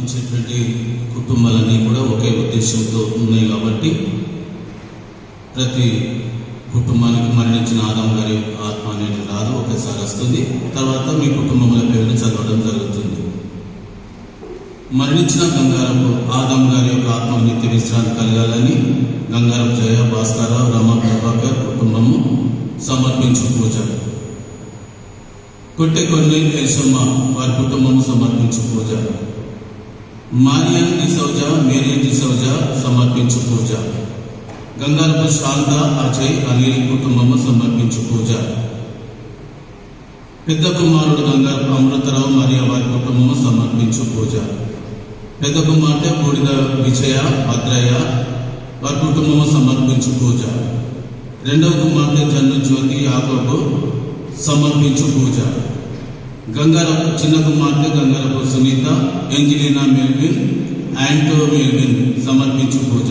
ఇచ్చేటువంటి కుటుంబాలన్నీ కూడా ఒకే ఉద్దేశంతో ఉన్నాయి కాబట్టి ప్రతి కుటుంబానికి మరణించిన ఆదాం గారి ఆత్మ అనేది రాదు ఒకసారి వస్తుంది. తర్వాత మీ కుటుంబముల పేరుని చదవడం జరుగుతుంది. మరణించిన గంగారపు ఆదాం గారి యొక్క ఆత్మ నిత్య విశ్రాంతి కలగాలని గంగారం జయ భాస్కరరావు రమ ప్రభాకర్ కుటుంబము సమర్పించు పూజ. కొట్టే కొన్ని యశమ్మ వారి కుటుంబము సమర్పించు పూజ. మారియన్ డిసౌజ మేరీ డిసౌజ సమర్పించు పూజ. గంగారపు శాంత అజయ్ అనిల్ కుటుంబము సమర్పించు పూజ. పెద్ద కుమారుడు గంగారపు అమృతరావు మరియు వారి కుటుంబము సమర్పించు పూజ. పెద్ద కుమార్తె బూడిద విజయ భద్రయ్య వారి కుటుంబము సమర్పించు పూజ. రెండవ కుమార్తె జన్ను జ్యోతి యాకోబు సమర్పించు పూజ. గంగారపు చిన్న కుమార్తె Gangarapu Sunitha Angelina Melvin Anto Melvin సమర్పించు పూజ.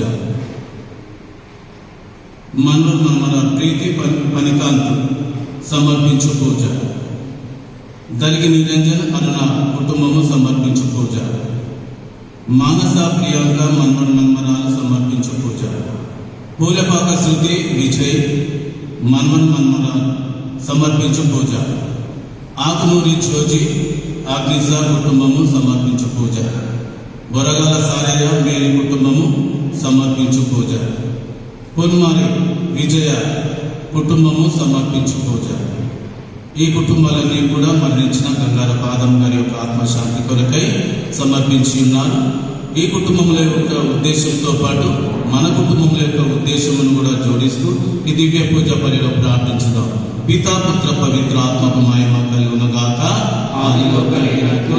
మన్నుర్ ప్రీతి పని పనికాంత్ సమర్పించు పూజ. దరిగి నిరంజన్ అరుణ కుటుంబము సమర్పించు పూజ. మానస ప్రియాంక మన్మన్ మన్మరాలు సమర్పించు పూజ. పూలపాక శృతి విజయ్ మన్మన్ మన్మరాలు సమర్పించు పూజ. ఆకునూరి చోజి ఆగ్నిజా కుటుంబము సమర్పించు పూజ బొరగాల సారయ్య మేరీ కుటుంబము సమర్పించు పూజ పొన్మారి విజయ కుటుంబము సమర్పించు పూజ ఈ కుటుంబాలన్నీ కూడా మరణించిన గంగార పాదం గారి యొక్క ఆత్మశాంతి కొరకై సమర్పించి ఉన్నారు ఈ కుటుంబముల యొక్క ఉద్దేశంతో పాటు మన కుటుంబముల యొక్క ఉద్దేశమును కూడా జోడిస్తూ ఈ దివ్య పూజ పనిలో ప్రార్థించుదాం. పితాపుత్ర పవిత్ర ఆత్మకు మాయమ కలుగునగాక. ఆదిలో కలిగినట్లు